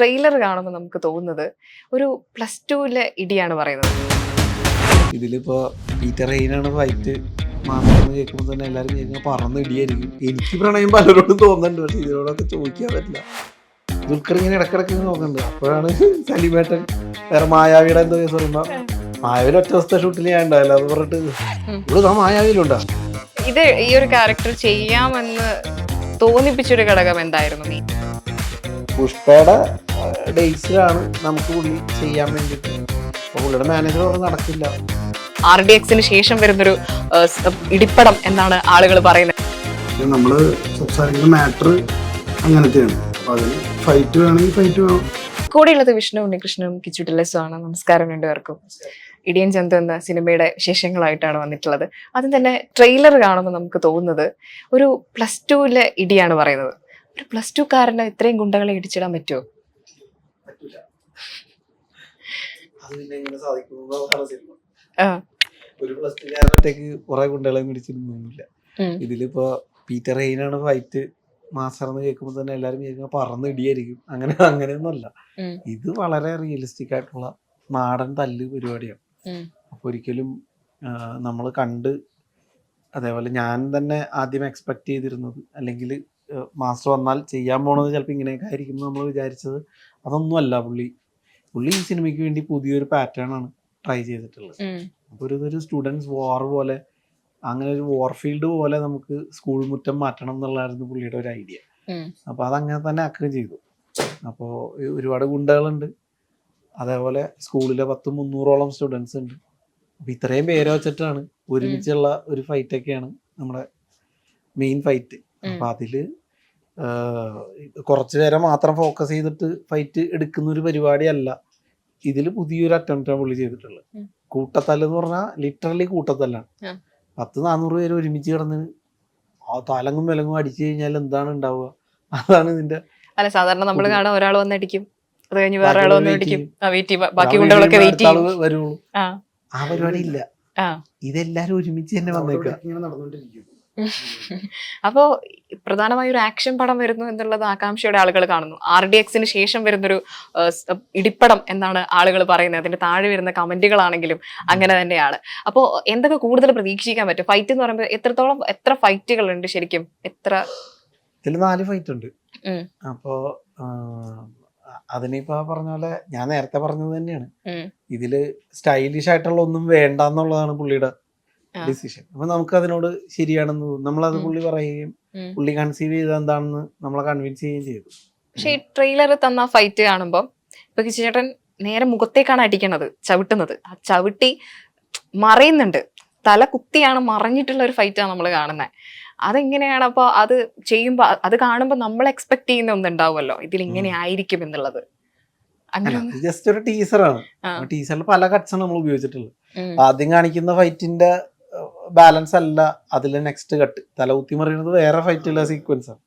Trailer കാണുമ്പോൾ നമുക്ക് തോന്നുന്നത് ഒരു പ്ലസ് ടുവിലെ ഇടിയാണ് പറയുന്നത്. ഇതിലിപ്പോ പീറ്റർ ഹെയിനാണ് ഫൈറ്റ്. മാത്രം കേൾക്കുമ്പോൾ തന്നെ എല്ലാവരും കേൾക്കുമ്പോൾ പറന്ന് ഇടിയായിരിക്കും. എനിക്ക് പ്രണയം പലരോടും തോന്നുന്നുണ്ട്. പക്ഷെ ഇതിനോടൊക്കെ ചോദിക്കാൻ പറ്റില്ല. ദുൽഖർ ഇങ്ങനെ ഇടക്കിടക്ക് നോക്കുന്നുണ്ട് അപ്പോഴാണ് സലിമേട്ടൻ വേറെ മായാവിയുടെ എന്തോ കേസ് പറയുമ്പോ മായാവിയിൽ ഒറ്റ ദിവസത്തെ ഷൂട്ടിൽ ഞാൻ ഉണ്ടാവില്ല അത് പറഞ്ഞിട്ട് ഇവിടെ ആ മായാവിയിലുണ്ടാ? ഇത് ഈ ഒരു ക്യാരക്ടർ ചെയ്യാമെന്ന് തോന്നിപ്പിച്ചൊരു ഘടകം എന്തായിരുന്നു? നീ പുഷ്പയുടെ ഡേയ്സിലാണ് നമുക്ക് പുള്ളി ചെയ്യാൻ വേണ്ടിയിട്ട്. പുള്ളിയുടെ മാനേജർ ഒന്നും നടക്കില്ല. ആർ ഡി എക്സിന് ശേഷം വരുന്നൊരു ഇടിപ്പടം എന്നാണ് ആളുകൾ പറയുന്നത്. നമ്മൾ സംസാരിക്കുന്ന മാറ്റർ അങ്ങനത്തെയാണ്. അതിന് ഫൈറ്റ് വേണമെങ്കിൽ ഫൈറ്റ് വേണം. കൂടെയുള്ളത് വിഷ്ണു ഉണ്ണികൃഷ്ണനും കിച്ചു ടില്ലസും ആണ് നമസ്കാരം രണ്ടുപേർക്കും. ഇടിയൻ ചന്ത എന്ന സിനിമയുടെ വിശേഷങ്ങളായിട്ടാണ് വന്നിട്ടുള്ളത്. അതും തന്നെ ട്രെയിലർ കാണുമ്പോൾ നമുക്ക് തോന്നുന്നത് ഒരു പ്ലസ് ടുവിലെ ഇടിയാണ് പറയുന്നത്. ഒരു പ്ലസ് ടു കാരന് ഇത്രയും ഗുണ്ടകളെ ഇടിച്ചിടാൻ പറ്റുമോ. ഒരു പ്ലസ് ടു കാരനൊറ്റേക്ക് കുറെ. ഇതിലിപ്പോ പീറ്റർ ഹെയിനാണ് ഫൈറ്റ് മാസ്റ്റർ എന്ന് കേൾക്കുമ്പോൾ തന്നെ എല്ലാരും കേൾക്കുമ്പോൾ പറന്ന് ഇടിയായിരിക്കും അങ്ങനെ അങ്ങനെയൊന്നുമല്ല. ഇത് വളരെ റിയലിസ്റ്റിക് ആയിട്ടുള്ള നാടൻ തല്ല് പരിപാടിയാണ്. അപ്പൊ ഒരിക്കലും നമ്മൾ കണ്ട് അതേപോലെ ഞാൻ തന്നെ ആദ്യം എക്സ്പെക്ട് ചെയ്തിരുന്നത് അല്ലെങ്കിൽ മാസ്റ്റർ വന്നാൽ ചെയ്യാൻ പോണത് ചിലപ്പോൾ ഇങ്ങനെയൊക്കെ ആയിരിക്കും നമ്മൾ വിചാരിച്ചത്. അതൊന്നുമല്ല പുള്ളി. പുള്ളി ഈ സിനിമയ്ക്ക് വേണ്ടി പുതിയൊരു പാറ്റേൺ ആണ് ട്രൈ ചെയ്തിട്ടുള്ളത്. അപ്പൊ അപ്പോൾ ഒരു ഇതൊരു സ്റ്റുഡൻസ് വാർ പോലെ അങ്ങനെ ഒരു വാർ ഫീൽഡ് പോലെ നമുക്ക് സ്കൂൾ മുറ്റം മാറ്റണം എന്നുള്ളതായിരുന്നു പുള്ളിയുടെ ഒരു ഐഡിയ അപ്പൊ അപ്പോൾ അതങ്ങനെ തന്നെ ആക്കുകയും ചെയ്തു. അപ്പോൾ ഒരുപാട് ഗുണ്ടകളുണ്ട്. അതേപോലെ സ്കൂളിലെ പത്ത് മുന്നൂറോളം സ്റ്റുഡൻസ് ഉണ്ട്. അപ്പോൾ ഇത്രയും പേരെ വെച്ചിട്ടാണ് ഒരുമിച്ചുള്ള ഒരു ഫൈറ്റ് ഒക്കെയാണ് നമ്മുടെ മെയിൻ ഫൈറ്റ് അപ്പൊ അപ്പം അതിൽ കുറച്ച് നേരം മാത്രം ഫോക്കസ് ചെയ്തിട്ട് ഫൈറ്റ് എടുക്കുന്ന ഒരു പരിപാടിയല്ല. ഇതിൽ പുതിയൊരു അറ്റംപ്റ്റാണ് പുള്ളി ചെയ്തിട്ടുള്ളത്. കൂട്ടത്തല്ല് എന്ന് പറഞ്ഞാൽ ലിറ്ററലി കൂട്ടത്തല്ലാണ്. പത്ത് നാനൂറ് പേര് ഒരുമിച്ച് കിടന്ന് ആ തലങ്ങും വിലങ്ങും അടിച്ചു കഴിഞ്ഞാൽ എന്താണ് ഉണ്ടാവുക അതാണ് ഇതിന്റെ അല്ല സാധാരണ നമ്മൾ കാണാൻ ഒരാൾ വന്നടിക്കും അത് കഴിഞ്ഞ് വേറെ ആൾ വന്ന് അടിക്കും. ആ വെയിറ്റ് ബാക്കി ഗുണ്ടകളൊക്കെ വെയിറ്റ് ചെയ്യും. വരുള്ളൂ. ആ. ആ പരിപാടി ഇല്ല. ആ. ഇതെല്ലാരും ഒരുമിച്ച് തന്നെ വന്നേക്കുക അപ്പോ പ്രധാനമായും ഒരു ആക്ഷൻ പടം വരുന്നു എന്നുള്ളത് ആകാംക്ഷയുടെ ആളുകൾ കാണുന്നു. ആർ ഡി എക്സിന് ശേഷം വരുന്നൊരു ഇടിപ്പടം എന്നാണ് ആളുകൾ പറയുന്നത്. അതിന്റെ താഴെ വരുന്ന കമന്റുകളാണെങ്കിലും അങ്ങനെ തന്നെയാണ്. അപ്പോ എന്തൊക്കെ കൂടുതൽ പ്രതീക്ഷിക്കാൻ പറ്റും? ഫൈറ്റ് എന്ന് പറയുമ്പോൾ എത്രത്തോളം എത്ര ഫൈറ്റുകൾ ഉണ്ട് ശരിക്കും? എത്ര? ഇതിൽ നാല് ഫൈറ്റ് ഉണ്ട് അപ്പോ അതിനിപ്പോ പറഞ്ഞ പോലെ ഞാൻ നേരത്തെ പറഞ്ഞത് തന്നെയാണ്. ഇതിൽ സ്റ്റൈലിഷ് ആയിട്ടുള്ള ഒന്നും വേണ്ട എന്നുള്ളതാണ് പുള്ളിയുടെ. ഡിസിഷൻ. അപ്പൊ നമുക്ക് അതിനോട് ശരിയാണെന്ന് തോന്നുന്നു. നമ്മളത്. പുള്ളി പറയുകയും പുള്ളി കൺസീവ് ചെയ്ത എന്താണെന്ന് നമ്മളെ കൺവിൻസ് ചെയ്യുകയും ചെയ്തു. പക്ഷേ ഈ ട്രെയിലർ തന്ന ഫൈറ്റ് കാണുമ്പോൾ ഇപ്പൊ കിച്ചേട്ടൻ നേരെ മുഖത്തേക്കാണ് അടിക്കണത് ചവിട്ടുന്നത്. ആ ചവിട്ടി മറയുന്നുണ്ട്. തല കുത്തിയാണ് മറിഞ്ഞിട്ടുള്ള ഒരു ഫൈറ്റാണ് നമ്മൾ കാണുന്നത് അതെങ്ങനെയാണ് അപ്പോൾ അത് ചെയ്യുമ്പോൾ അത് കാണുമ്പോൾ നമ്മൾ എക്സ്പെക്ട് ചെയ്യുന്ന ഒന്നും ഒന്നുണ്ടാവുമല്ലോ? ഇതിൽ ഇങ്ങനെ ആയിരിക്കും എന്നുള്ളത്. ജസ്റ്റ് ഒരു ടീസറാണ്. ടീസറിൽ പല കട്ട്സും നമ്മൾ ഉപയോഗിച്ചിട്ടുള്ളത്. ആദ്യം കാണിക്കുന്ന ഫൈറ്റിന്റെ ബാലൻസ് അല്ല അതിലെ നെക്സ്റ്റ് കട്ട് തല കുത്തി മറിയുന്നത് വേറെ ഫൈറ്റുള്ള സീക്വൻസ് ആണ്.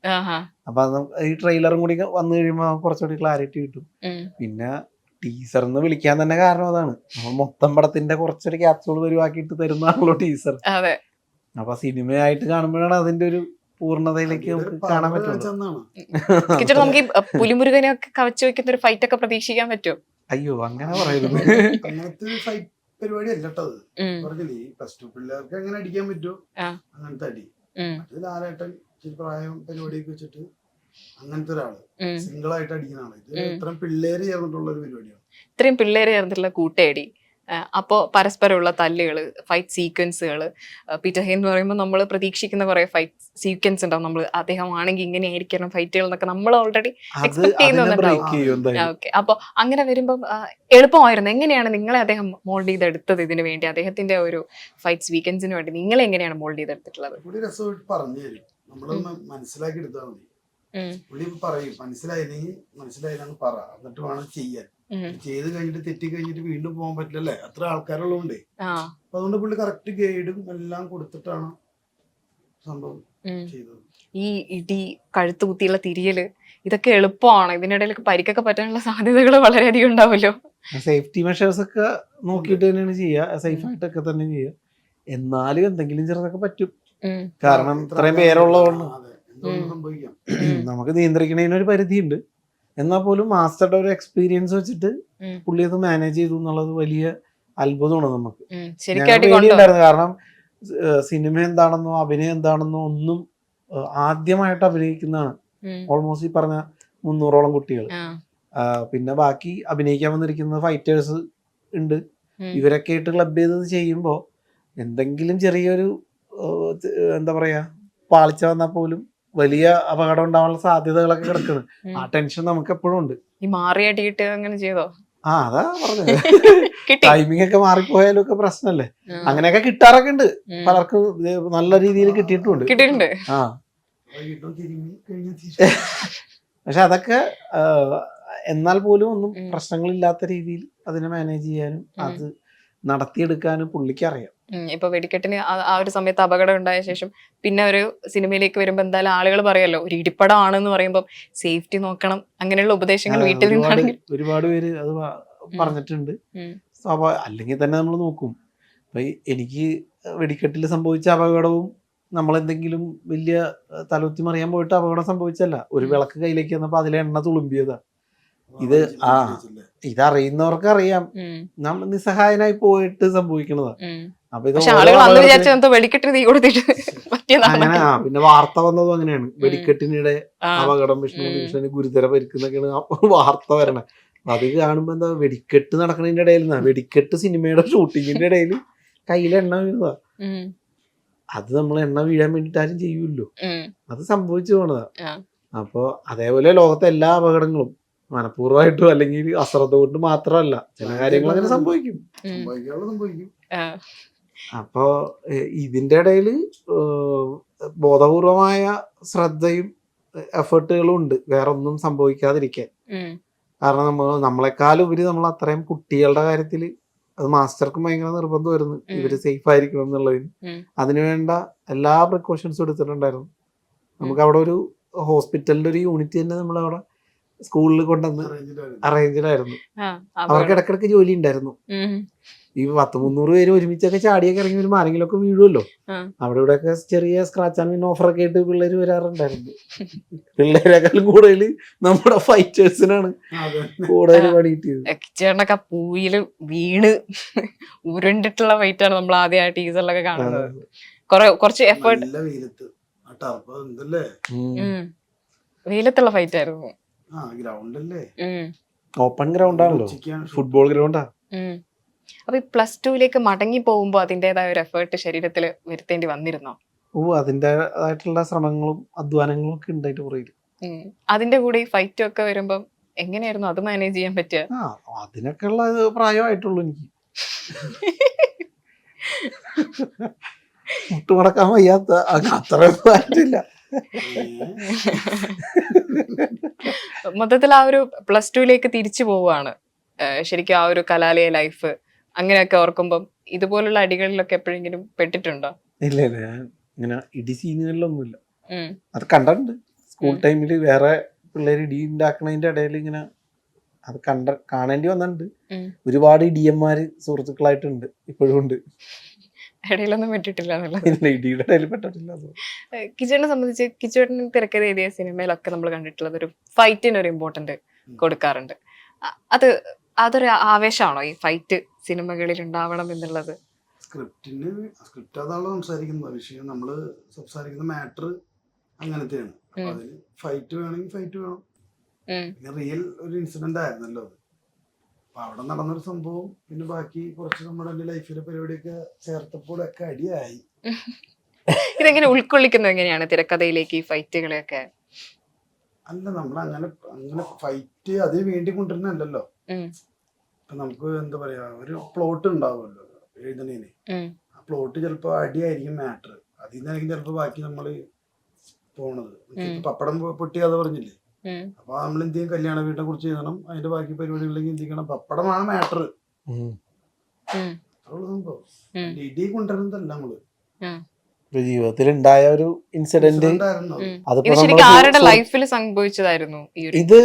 അപ്പൊ അത് ഈ ട്രെയിലറും കൂടി വന്നു കഴിയുമ്പോൾ കുറച്ചുകൂടി ക്ലാരിറ്റി കിട്ടും. പിന്നെ ടീസർ എന്ന് വിളിക്കാൻ തന്നെ കാരണം അതാണ്. നമ്മൾ മൊത്തം പടത്തിന്റെ കുറച്ചൊരു ക്യാപ്സൂൾ തരുന്ന തരുന്നതാണല്ലോ ടീസർ അതെ. അപ്പൊ സിനിമയായിട്ട് കാണുമ്പോഴാണ് അതിന്റെ ഒരു പൂർണതയിലേക്ക് നമുക്ക് കാണാൻ പറ്റുള്ളൂ. ചെന്നാണ് നമുക്ക് ഈ പുലിമുരുകനെ ഒക്കെ കവച്ചു വെക്കുന്ന ഒരു ഫൈറ്റ് ഒക്കെ പ്രതീക്ഷിക്കാൻ പറ്റുമോ അയ്യോ അങ്ങനെ പറയുന്നത് പരിപാടി അല്ല കേട്ടത് ഉം. പറഞ്ഞില്ലേ ഈ പ്ലസ് ടു പിള്ളേർക്ക് എങ്ങനെ അടിക്കാൻ പറ്റുമോ. അങ്ങനത്തെ അടി. അത് ലാലേട്ടൻ ഇച്ചിരി പ്രായം പരിപാടിയൊക്കെ വെച്ചിട്ട് അങ്ങനത്തെ ഒരാൾ. സിംഗിൾ ആയിട്ട് അടിക്കുന്നതാണ് ഇത് ഇത്രയും പിള്ളേര് ചേർന്നിട്ടുള്ള ഒരു പരിപാടിയാണ്. ഇത്രയും പിള്ളേര് ചേർന്നിട്ടുള്ള കൂട്ടയടി അപ്പോൾ പരസ്പരമുള്ള തല്ലുകൾ ഫൈറ്റ് സീക്വൻസുകൾ പീറ്റർ എന്ന് പറയുമ്പോൾ നമ്മൾ പ്രതീക്ഷിക്കുന്ന കുറേ ഫൈറ്റ് സീക്വൻസ് ഉണ്ടാവും. നമ്മൾ അദ്ദേഹം ആണെങ്കിൽ ഇങ്ങനെ ആയിരിക്കണം ഫൈറ്റുകൾ എന്നൊക്കെ നമ്മൾ ഓൾറെഡി എക്സ്പെക്ട് ചെയ്യുന്ന ചെയ്യുന്നുണ്ടാവും. ഓക്കെ അപ്പോൾ അങ്ങനെ വരുമ്പോൾ എളുപ്പമായിരുന്നു. എങ്ങനെയാണ് നിങ്ങളെ അദ്ദേഹം മോൾഡ് ചെയ്തെടുത്തത് ഇതിന് വേണ്ടി? അദ്ദേഹത്തിന്റെ ഒരു ഫൈറ്റ് സീക്വൻസിന് വേണ്ടി നിങ്ങൾ എങ്ങനെയാണ് മോൾഡ് ചെയ്തെടുത്തിട്ടുള്ളത്? പറഞ്ഞു തരും. നമ്മളൊന്ന് മനസ്സിലാക്കി എടുത്താൽ മതി. പുള്ളി പറയും മനസ്സിലായില്ലെങ്കിൽ മനസ്സിലായില്ലെന്ന് പറ. എന്നിട്ട് വേണം ചെയ്യാൻ. ചെയ്ത് കഴിഞ്ഞിട്ട് തെറ്റി കഴിഞ്ഞിട്ട് വീണ്ടും പോകാൻ പറ്റില്ലല്ലേ? അത്ര ആൾക്കാരുള്ളതുകൊണ്ടേ. ആ. അപ്പൊ അതുകൊണ്ട് പുള്ളി കറക്റ്റ് ഗൈഡും എല്ലാം കൊടുത്തിട്ടാണ് സംഭവം. ചെയ്തത്. ഈ ഇടി കഴുത്ത് കുത്തിയുള്ള തിരിയൽ ഇതൊക്കെ എളുപ്പമാണ്. ഇതിനിടയിലൊക്കെ പരിക്കൊക്കെ പറ്റാനുള്ള സാധ്യതകൾ വളരെയധികം ഉണ്ടാവുമല്ലോ. സേഫ്റ്റി മെഷേഴ്സ് ഒക്കെ നോക്കിയിട്ട് തന്നെയാണ് ചെയ്യുക. സേഫ് ആയിട്ടൊക്കെ തന്നെ ചെയ്യുക. എന്നാലും എന്തെങ്കിലും ചെറുതൊക്കെ പറ്റും. കാരണം ഇത്ര ഇത്രയും പേരുള്ളതുകൊണ്ട്. നമുക്ക് നിയന്ത്രിക്കണതിനൊരു പരിധിയുണ്ട്. എന്നാൽ പോലും മാസ്റ്ററുടെ ഒരു എക്സ്പീരിയൻസ് വെച്ചിട്ട്. പുള്ളി അത് മാനേജ് ചെയ്തു എന്നുള്ളത് വലിയ അത്ഭുതമാണ് നമുക്ക്. പേടിയുണ്ടായിരുന്നു കാരണം സിനിമ എന്താണെന്നോ അഭിനയം എന്താണെന്നോ ഒന്നും ആദ്യമായിട്ട് അഭിനയിക്കുന്നതാണ്. ഓൾമോസ്റ്റ് ഈ പറഞ്ഞ മുന്നൂറോളം കുട്ടികൾ. പിന്നെ ബാക്കി അഭിനയിക്കാൻ വന്നിരിക്കുന്ന ഫൈറ്റേഴ്സ് ഉണ്ട്. ഇവരൊക്കെ ആയിട്ട് ക്ലബ് ചെയ്തത് ചെയ്യുമ്പോൾ എന്തെങ്കിലും ചെറിയൊരു എന്താ പറയാ പാളിച്ച വന്നാൽ പോലും വലിയ അപകടം ഉണ്ടാവാനുള്ള സാധ്യതകളൊക്കെ കിടക്കുന്നു ആ ടെൻഷൻ നമുക്ക് എപ്പോഴും ഉണ്ട്. ഈ മാറിയടിയിട്ട് അങ്ങനെ ചെയ്തോ? ആ അതാ പറഞ്ഞത്. കിട്ടി. ടൈമിംഗ് ഒക്കെ മാറിപ്പോയാലും ഒക്കെ പ്രശ്നമല്ലേ ഉം. അങ്ങനെയൊക്കെ കിട്ടാറൊക്കെ ഉണ്ട്. പലർക്കും നല്ല രീതിയിൽ കിട്ടിയിട്ടുണ്ട്. കിട്ടിയിട്ടുണ്ട്. ആ. പക്ഷെ അതൊക്കെ എന്നാൽ പോലും ഒന്നും. പ്രശ്നങ്ങളില്ലാത്ത രീതിയിൽ അതിനെ മാനേജ് ചെയ്യാനും അത് നടത്തിയെടുക്കാനും പുള്ളിക്ക് അറിയാം. ഇപ്പൊ വെടിക്കെട്ടിന് ആ- ഒരു സമയത്ത് അപകടം ഉണ്ടായ ശേഷം പിന്നെ ഒരു സിനിമയിലേക്ക് വരുമ്പോ എന്തായാലും ആളുകൾ പറയല്ലോ ഒരു ഇടിപ്പടം ആണെന്ന് പറയുമ്പോൾ സേഫ്റ്റി നോക്കണം അങ്ങനെയുള്ള ഉപദേശങ്ങൾ വീട്ടിൽ ഒരുപാട് നിന്നാണെങ്കിൽ. ഒരുപാട് പേര് അത് പറഞ്ഞിട്ടുണ്ട്. അല്ലെങ്കിൽ തന്നെ നമ്മൾ നോക്കും. അപ്പൊ എനിക്ക് വെടിക്കെട്ടിൽ സംഭവിച്ച അപകടവും നമ്മൾ എന്തെങ്കിലും വലിയ തലോത്തി തലകുത്തി മറിയാൻ പോയിട്ട് അപകടം സംഭവിച്ചല്ല ഒരു വിളക്ക് കയ്യിലേക്ക് വന്നപ്പോ അതിലെ എണ്ണ തുളുമ്പിയതാ. ഇത് ആ. ഇതറിയുന്നവർക്ക് അറിയാം ഉം. നമ്മൾ നിസ്സഹായനായി പോയിട്ട് സംഭവിക്കണതാ. അങ്ങനെ ആ പിന്നെ വാർത്ത വന്നതും അങ്ങനെയാണ്. വെടിക്കെട്ടിനിടെ. അപകടം വിഷ്ണു ഭീഷണി ഗുരുതര പരിക്കുന്നൊക്കെയാണ് വാർത്ത വരണേ അത് കാണുമ്പോ എന്താ വെടിക്കെട്ട് നടക്കുന്നതിന്റെ ഇടയിൽ നിന്നാ. വെടിക്കെട്ട് സിനിമയുടെ ഷൂട്ടിങ്ങിന്റെ ഇടയിൽ കയ്യിൽ എണ്ണ വീഴുന്നതാ അത് നമ്മൾ എണ്ണ വീഴാൻ വേണ്ടിട്ട് ആരും ചെയ്യൂല്ലോ. അത് സംഭവിച്ചു പോണതാ. അപ്പൊ അതേപോലെ ലോകത്തെ എല്ലാ അപകടങ്ങളും മനഃപൂർവമായിട്ടും അല്ലെങ്കിൽ അശ്രദ്ധ കൊണ്ട് മാത്രമല്ല. ചില കാര്യങ്ങൾ അങ്ങനെ സംഭവിക്കും. സംഭവിക്കാനുള്ള സംഭവിക്കും. അപ്പോ ഏഹ്, ഇതിന്റെ ഇടയിൽ ബോധപൂർവമായ ശ്രദ്ധയും എഫേർട്ടുകളും ഉണ്ട്. വേറെ ഒന്നും സംഭവിക്കാതിരിക്കാൻ. കാരണം നമ്മൾ നമ്മളെക്കാളും ഉപരി നമ്മൾ അത്രയും കുട്ടികളുടെ കാര്യത്തിൽ അത് മാസ്റ്റർക്കും ഭയങ്കര നിർബന്ധം വരുന്നു ഇവർ സേഫ് ആയിരിക്കണം എന്നുള്ളതിന്. അതിനുവേണ്ട എല്ലാ പ്രിക്കോഷൻസും എടുത്തിട്ടുണ്ടായിരുന്നു. നമുക്ക് അവിടെ ഒരു ഹോസ്പിറ്റലിന്റെ ഒരു യൂണിറ്റ് തന്നെ നമ്മൾ അവിടെ സ്കൂളിൽ കൊണ്ടുവന്ന് അറേഞ്ച്ഡ് ആയിരുന്നു ആ. അവർക്ക് ഇടക്കിടക്ക് ജോലി ഉണ്ടായിരുന്നു. ഈ പത്ത് മുന്നൂറ് പേര് ഒരുമിച്ചൊക്കെ ചാടിയൊക്കെ ഇറങ്ങി വരുമ്പോൾ ആരെങ്കിലുമൊക്കെ വീഴുമല്ലോ അവിടെ ഇവിടെയൊക്കെ ചെറിയ സ്ക്രാച്ച് ആൻഡ് വിൻ ഓഫർ ഒക്കെ ആയിട്ട് പിള്ളേര് വരാറുണ്ടായിരുന്നു. പിള്ളേരെക്കാളും കൂടുതൽ നമ്മുടെ ഫൈറ്റേഴ്സിനാണ് അതെ. കൂടുതൽ പണി കിട്ടിയത് ചേട്ടനൊക്കെ പൂയിൽ വീണ് ഉരുണ്ടിട്ടുള്ള ഫൈറ്റ് ആണ് നമ്മൾ ആദ്യമായിട്ട് ടീസറിലൊക്കെ കാണുന്നത്. കൊറേ കുറച്ച് എഫേർട്ട്. വെയിലത്തുള്ള ഫൈറ്റ് ആയിരുന്നു. ആ ഗ്രൗണ്ട് അല്ലേ? ഓപ്പൺ ഗ്രൗണ്ട് ആണല്ലോ. ഫുട്ബോൾ ഗ്രൗണ്ടാ. അപ്പൊ ഈ പ്ലസ് ടുവിലേക്ക് മടങ്ങി പോകുമ്പോൾ അതിന്റെതായ ഒരു എഫേർട്ട് ശരീരത്തിൽ വരുത്തേണ്ടി വന്നിരുന്നോ? ഓ അതിന്റെതായിട്ടുള്ള ശ്രമങ്ങളും അധ്വാനങ്ങളും ഒക്കെ ഉണ്ടായിട്ട് പുറകിൽ. അതിന്റെ കൂടെ ഈ ഫൈറ്റും ഒക്കെ വരുമ്പം എങ്ങനെയായിരുന്നു അത് മാനേജ് ചെയ്യാൻ പറ്റുക? അതിനൊക്കെ ഉള്ള പ്രായമായിട്ടുള്ളൂ എനിക്ക്. മുട്ടുമടക്കാൻ വയ്യാത്ത അത്ര പറ്റില്ല മൊത്തത്തിൽ ആ ഒരു പ്ലസ് ടുവിലേക്ക് തിരിച്ചു പോവുകയാണ്. ശരിക്കും ആ ഒരു കലാലയ ലൈഫ് അങ്ങനെയൊക്കെ ഓർക്കുമ്പം ഇതുപോലുള്ള അടികളിലൊക്കെ എപ്പോഴെങ്കിലും പെട്ടിട്ടുണ്ടോ ഇല്ല ഇല്ല ഞാൻ ഇങ്ങനെ ഇടി സീനുകളിലൊന്നുമില്ല ഉം. അത് കണ്ടിട്ടുണ്ട് സ്കൂൾ. ടൈമിൽ വേറെ പിള്ളേർ ഇടി ഉണ്ടാക്കണതിന്റെ ഇടയിൽ ഇങ്ങനെ അത് കണ്ട കാണേണ്ടി വന്നിട്ടുണ്ട് ഉം. ഒരുപാട് ഇടിയന്മാര് സുഹൃത്തുക്കളായിട്ടുണ്ട് ഇപ്പോഴും ഉണ്ട് ഇടയിലൊന്നും പെട്ടിട്ടില്ല ഇല്ല, ഇടിയുടെ ഇടയിൽ പെട്ടിട്ടില്ല. ഏഹ് സംബന്ധിച്ച് കിച്ചേട്ടൻ തിരക്കഥ എഴുതിയ സിനിമയിലൊക്കെ നമ്മൾ കണ്ടിട്ടുള്ളത് ഒരു ഫൈറ്റിന് ഒരു ഇമ്പോർട്ടന്റ് കൊടുക്കാറുണ്ട് അ- അത് അതൊരു ആവേശമാണോ ഈ ഫൈറ്റ് സിനിമകളിൽ ഉണ്ടാവണം എന്നുള്ളത്? സ്ക്രിപ്റ്റിന് സ്ക്രിപ്റ്റ് അതാണ് സംസാരിക്കുന്നത്. വിഷയം നമ്മൾ സംസാരിക്കുന്ന മാറ്റർ അങ്ങനത്തെയാണ്. അതിന് ഫൈറ്റ് വേണമെങ്കിൽ ഫൈറ്റ് വേണം. പിന്നെ റിയൽ ഒരു ഇൻസിഡന്റ് ആയിരുന്നല്ലോ അത്. അപ്പൊ അവിടെ നടന്നൊരു സംഭവം പിന്നെ ബാക്കി കുറച്ച് നമ്മുടെ ലൈഫിലെ പരിപാടിയൊക്കെ ചേർത്തപ്പോഴൊക്കെ അടിയായി. ഇതെങ്ങനെ ഉൾക്കൊള്ളിക്കുന്നത് എങ്ങനെയാണ് തിരക്കഥയിലേക്ക് ഈ ഫൈറ്റുകളെയൊക്കെ? അല്ല നമ്മൾ അങ്ങനെ അങ്ങനെ ഫൈറ്റ് അത് വേണ്ടി കൊണ്ടുവരുന്നല്ലോ ഉം. ഇപ്പൊ നമുക്ക് എന്താ പറയാ ഒരു പ്ലോട്ട് ഉണ്ടാവുമല്ലോ എഴുതണേന്. ആ പ്ലോട്ട് ചിലപ്പോ അടിയായിരിക്കും മാറ്റർ അതിൽ നിന്നായിരിക്കും ചിലപ്പോ ബാക്കി നമ്മൾ പോണത്. പപ്പടം പൊട്ടി കഥ പറഞ്ഞില്ലേ. അപ്പൊ നമ്മൾ എന്ത് ചെയ്യും കല്യാണ വീടിനെ കുറിച്ച് എഴുതണം അതിന്റെ ബാക്കി പരിപാടികളിലേക്ക് എന്ത് ചെയ്യണം പപ്പടമാണ് മാറ്റർ. ഉം. സംഭവം. ഇടി കൊണ്ടുവരുന്നതല്ല നമ്മൾ ജീവിതത്തിൽ ഉണ്ടായ ഒരു ഇൻസിഡന്റ്. അതിപ്പോ ശരിക്കും ആരുടെ ലൈഫിൽ സംഭവിച്ചതായിരുന്നു ഈ ഒരു ഇത്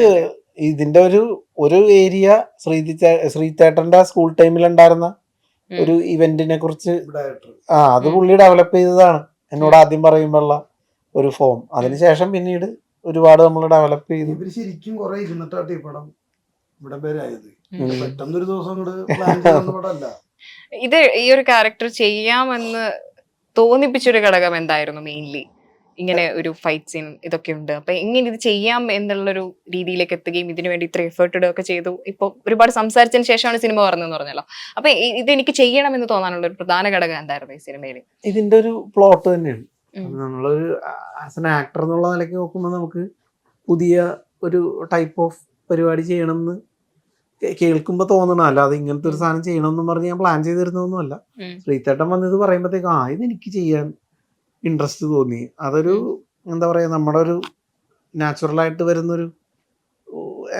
ഇതിന്റെ ഒരു ഒരു ഏരിയ ശ്രീ ശ്രീതേട്ടന്റെ സ്കൂൾ ടൈമിൽ ഉണ്ടായിരുന്ന ഒരു ഇവന്റിനെ കുറിച്ച് ആ അത്. പുള്ളി ഡെവലപ്പ് ചെയ്തതാണ്. എന്നോട് ആദ്യം പറയുമ്പോഴുള്ള ഒരു ഫോം അതിനുശേഷം പിന്നീട് ഒരുപാട് നമ്മൾ ഡെവലപ്പ് ചെയ്തു. ഇവർ ശരിക്കും കുറെ ഇരുന്നിട്ടാട്ട് ഈ പടം ഇവിടെ പേരായത് പെട്ടെന്നൊരു ദിവസം കൂടെ ഇത് ഈ ഒരു ക്യാരക്ടർ ചെയ്യാമെന്ന് തോന്നിപ്പിച്ചൊരു ഘടകം എന്തായിരുന്നു മെയിൻലി ഇങ്ങനെ ഒരു ഫൈറ്റ് സീൻ ഇതൊക്കെ ഉണ്ട്. അപ്പൊ എങ്ങനെ ഇത് ചെയ്യാം എന്നുള്ളൊരു രീതിയിലേക്ക് എത്തുകയും ഇതിനു വേണ്ടി ഇത്ര എഫേർട്ട് ഇടുകയൊക്കെ ചെയ്തു. ഇപ്പൊ ഒരുപാട് സംസാരിച്ചതിന് ശേഷമാണ് സിനിമ പറഞ്ഞതെന്ന് പറഞ്ഞല്ലോ. അപ്പൊ ഇത് എനിക്ക് ചെയ്യണം എന്ന് തോന്നാനുള്ള ഒരു പ്രധാന ഘടകം എന്തായിരുന്നു ഈ സിനിമയിൽ ഇതിന്റെ ഒരു പ്ലോട്ട് തന്നെയാണ്. നമ്മളൊരു ആസ് എൻ ആക്ടർ എന്നുള്ള നിലയ്ക്ക് നോക്കുമ്പോൾ നമുക്ക് പുതിയ ഒരു ടൈപ്പ് ഓഫ് പരിപാടി ചെയ്യണം എന്ന് കേൾക്കുമ്പോൾ തോന്നണം. അല്ലാതെ ഇങ്ങനത്തെ ഒരു സാധനം ചെയ്യണം എന്ന് പറഞ്ഞ് ഞാൻ പ്ലാൻ ചെയ്തിരുന്നൊന്നുമല്ല. ശ്രീത്തേട്ടൻ വന്നത് പറയുമ്പോഴത്തേക്കും ആ ഇത് എനിക്ക് ചെയ്യാൻ ഇൻട്രസ്റ്റ് തോന്നി. അതൊരു എന്താ പറയുക നമ്മുടെ ഒരു നാച്ചുറൽ ആയിട്ട് വരുന്നൊരു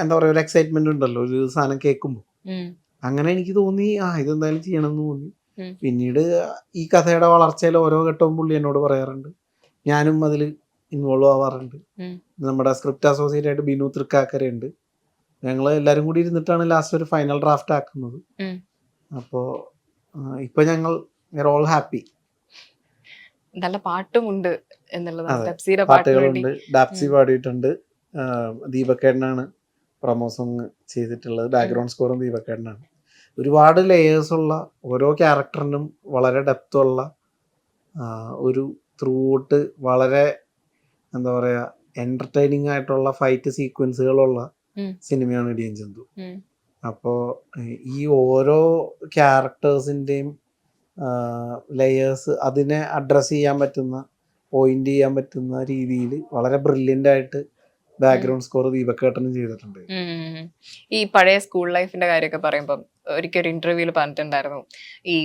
എന്താ പറയുക ഒരു എക്സൈറ്റ്മെന്റ് ഉണ്ടല്ലോ ഒരു സാധനം കേൾക്കുമ്പോൾ അങ്ങനെ എനിക്ക് തോന്നി ആ ഇതെന്തായാലും ചെയ്യണം എന്ന് തോന്നി പിന്നീട് ഈ കഥയുടെ വളർച്ചയിൽ ഓരോ ഘട്ടവും പുള്ളി എന്നോട് പറയാറുണ്ട്. ഞാനും അതിൽ ഇൻവോൾവ് ആവാറുണ്ട്. നമ്മുടെ സ്ക്രിപ്റ്റ് അസോസിയേറ്റ് ആയിട്ട് ബിനു തൃക്കാക്കര ഉണ്ട് ഞങ്ങൾ എല്ലാവരും കൂടി ഇരുന്നിട്ടാണ് ലാസ്റ്റ് ഒരു ഫൈനൽ ഡ്രാഫ്റ്റ് ആക്കുന്നത്. അപ്പോ അപ്പോൾ ഇപ്പൊ ഞങ്ങൾ ഓൾ ഹാപ്പി നല്ല പാട്ടുമുണ്ട് എന്നുള്ളത് പാട്ടുകളുണ്ട്. ഡാപ്സി പാടിയിട്ടുണ്ട്. ദീപക്കേടനാണ് പ്രൊമോ സോങ് ചെയ്തിട്ടുള്ളത്. ബാക്ക്ഗ്രൗണ്ട് സ്കോറും ദീപക്കേടനാണ് ഒരുപാട് ലേയേഴ്സ് ഉള്ള ഓരോ ക്യാരക്ടറിനും വളരെ ഡെപ്ത് ഉള്ള ഒരു ത്രൂട്ട് വളരെ എന്താ പറയുക എന്റർടൈനിങ് ആയിട്ടുള്ള ഫൈറ്റ് സീക്വൻസുകളുള്ള. സിനിമയാണ് ഇടിയൻ ചന്തു അപ്പോ ഈ ഓരോ ക്യാരക്ടേഴ്സിന്റെയും ലെയേഴ്സ് അതിനെ അഡ്രസ് ചെയ്യാൻ പറ്റുന്ന പോയിന്റ് ചെയ്യാൻ പറ്റുന്ന രീതിയിൽ വളരെ ബ്രില്യന്റ് ആയിട്ട് ബാക്ക്ഗ്രൗണ്ട് സ്കോർ ദീപക്കേട്ടനും ചെയ്തിട്ടുണ്ട്. ഈ പഴയ സ്കൂൾ ലൈഫിന്റെ കാര്യമൊക്കെ പറയുമ്പോൾ ഒരിക്കൽ ഒരു ഇന്റർവ്യൂവിൽ പറഞ്ഞിട്ടുണ്ടായിരുന്നു. ഈ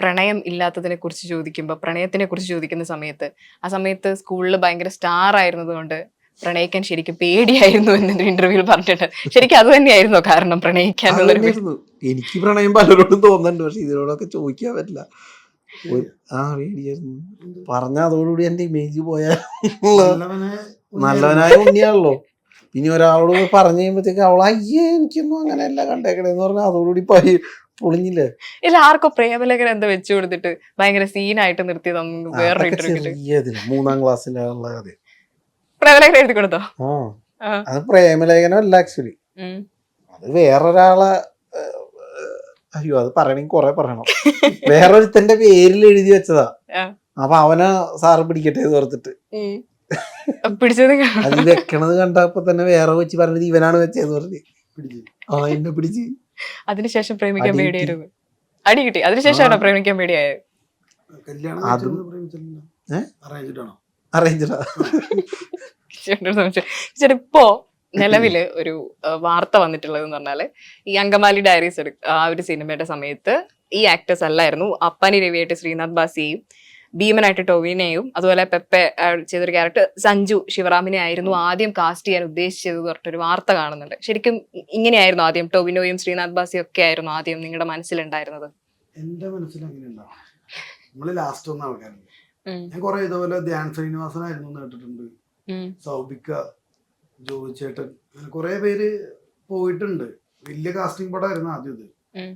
പ്രണയം ഇല്ലാത്തതിനെ കുറിച്ച് ചോദിക്കുമ്പോൾ പ്രണയത്തിനെ കുറിച്ച് ചോദിക്കുന്ന സമയത്ത് ആ സമയത്ത് സ്കൂളിൽ ഭയങ്കര സ്റ്റാർ ആയിരുന്നത് കൊണ്ട് പ്രണയിക്കാൻ ശരിക്കും പേടിയായിരുന്നു എന്നൊരു ഇന്റർവ്യൂവിൽ പറഞ്ഞിട്ട്. ശരിക്കും അത് തന്നെയായിരുന്നു കാരണം പ്രണയിക്കാൻ. എനിക്ക് പ്രണയം പലരോടും തോന്നുന്നുണ്ട് പക്ഷെ ഇതിനോടൊക്കെ ചോദിക്കാൻ പറ്റില്ല. ആ പേടിയായിരുന്നു. പറഞ്ഞ അതോടുകൂടി എന്റെ ഇമേജ് പോയാ നല്ലവനെ നല്ലവനായ ഉണ്ണിയാണല്ലോ. ഇനി ഒരാളോട് പറഞ്ഞു കഴിയുമ്പോഴത്തേക്ക് അവൾ അയ്യേ എനിക്കൊന്നും അങ്ങനെയല്ല കണ്ടേക്കണേന്ന് പറഞ്ഞാൽ അതോടുകൂടി പോയി പൊളിഞ്ഞില്ലേ? ഇല്ല ആർക്കോ പ്രേമലേഖനം എന്താ വെച്ചു കൊടുത്തിട്ട് ഭയങ്കര സീനായിട്ട് നിർത്തി വേറെ മൂന്നാം ക്ലാസ്സിലുള്ള കഥ പ്രേമലേഖനം എഴുതി കൊടുത്തോ. അത് പ്രേമലേഖനം അല്ല ആക്ച്വലി. അത് വേറൊരാളെ അയ്യോ അത് പറയണെങ്കിൽ കുറെ പറയണം. വേറൊരുത്തന്റെ പേരിൽ എഴുതി വെച്ചതാ. അപ്പൊ അവനെ സാറ് പിടിക്കട്ടെ എന്ന് ഓർത്തിട്ട്. പിടിച്ചത് അത് വെക്കണത് കണ്ടപ്പോ തന്നെ വേറെ വെച്ച് പറഞ്ഞത് ഇവനാണ് വെച്ചത് പറഞ്ഞു. പിടിച്ച്. ആ എന്നെ പിടിച്ച്. അതിനുശേഷം പ്രേമിക്കാൻ. പേടിയായിരുന്നു അടി കിട്ടി. അതിനുശേഷമാണോ. പ്രേമിക്കാൻ പേടിയായത്? കല്യാണം അതും- അറേഞ്ചറാ ചേട്ടനൊരു സംശയം. ചേട്ടാ ഇപ്പോ നിലവിൽ ഒരു വാർത്ത വന്നിട്ടുള്ളത് എന്ന് പറഞ്ഞാൽ ഈ അങ്കമാലി ഡയറീസ് എടു ആ ഒരു സിനിമയുടെ സമയത്ത് ഈ ആക്ടേഴ്സ് അല്ലായിരുന്നു. അപ്പാനി രവിയായിട്ട് ശ്രീനാഥ് ബാസിയെയും ഭീമനായിട്ട് ടൊവിനെയും അതുപോലെ പെപ്പെ ചെയ്തൊരു ക്യാരക്ടർ സഞ്ജു ശിവറാമിനെ ആയിരുന്നു ആദ്യം കാസ്റ്റ് ചെയ്യാൻ ഉദ്ദേശിച്ചത് എന്ന് പറഞ്ഞിട്ടൊരു വാർത്ത കാണുന്നുണ്ട്. ശരിക്കും ഇങ്ങനെയായിരുന്നു ആദ്യം ടോവിനോയും ശ്രീനാഥ് ബാസിയും ഒക്കെ ആയിരുന്നു ആദ്യം നിങ്ങളുടെ മനസ്സിലുണ്ടായിരുന്നത്? എന്റെ മനസ്സിൽ അങ്ങനെ നമ്മൾ ലാസ്റ്റ് ആൾക്കാരുണ്ട് ഞാൻ കുറെ ഇതുപോലെ ധ്യാൻ ശ്രീനിവാസനായിരുന്നു എന്ന് കേട്ടിട്ടുണ്ട്. സൗബിക്ക ജോയി ചേട്ടൻ അങ്ങനെ കുറെ പേര് പോയിട്ടുണ്ട്. വലിയ കാസ്റ്റിംഗ് പടമായിരുന്നു ആദ്യം ഇത്.